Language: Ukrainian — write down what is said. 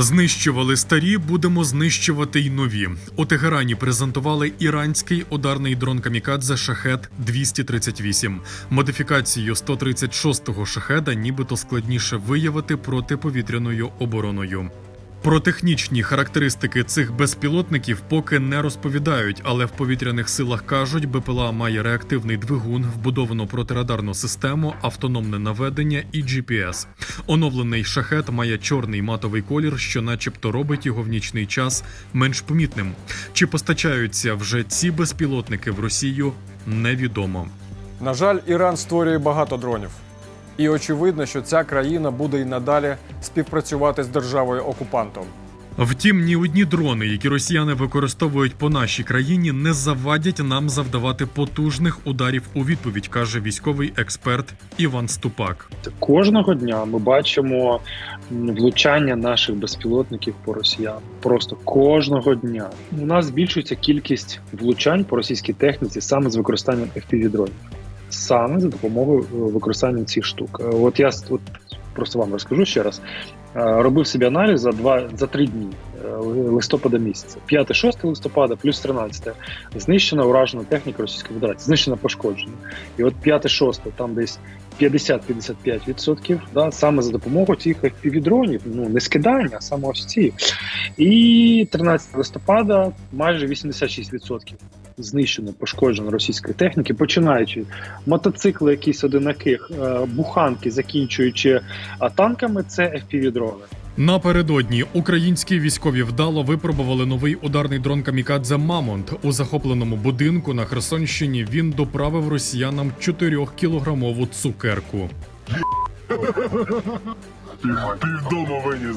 Знищували старі, будемо знищувати й нові. У Тегерані презентували іранський ударний дрон камікадзе Шахет 238 Модифікацію 136-го шахеда нібито складніше виявити протиповітряною обороною. Про технічні характеристики цих безпілотників поки не розповідають, але в повітряних силах кажуть, БПЛА має реактивний двигун, вбудовану протирадарну систему, автономне наведення і GPS. Оновлений шахет має чорний матовий колір, що, начебто, робить його в нічний час менш помітним. Чи постачаються вже ці безпілотники в Росію, невідомо. На жаль, Іран створює багато дронів. І очевидно, що ця країна буде і надалі співпрацювати з державою окупантом. Втім, ні одні дрони, які росіяни використовують по нашій країні, не завадять нам завдавати потужних ударів у відповідь, каже військовий експерт Іван Ступак. Кожного дня ми бачимо влучання наших безпілотників по росіянам. Просто кожного дня у нас збільшується кількість влучань по російській техніці саме з використанням fpv дронів саме за допомогою е, використання цих штук. Е, От я от просто вам розкажу ще раз. Е, Робив собі аналіз за два за три дні листопада місяця. 5-6 листопада плюс 13 знищена уражена техніка Російської Федерації, знищена пошкоджена. І от 5-6 там десь 50-55%, да, саме за допомогою цих FPV-дронів, ну не скидання, а саме ось ці. І 13 листопада майже 86% знищено, пошкоджено російської техніки, починаючи мотоцикли, якісь одинаких, е, буханки, закінчуючи танками, це FPV-дрони. Напередодні українські військові вдало випробували новий ударний дрон камікадзе Мамонт у захопленому будинку на Херсонщині. Він доправив росіянам 4-кілограмову цукерку. Ти вдома виніс.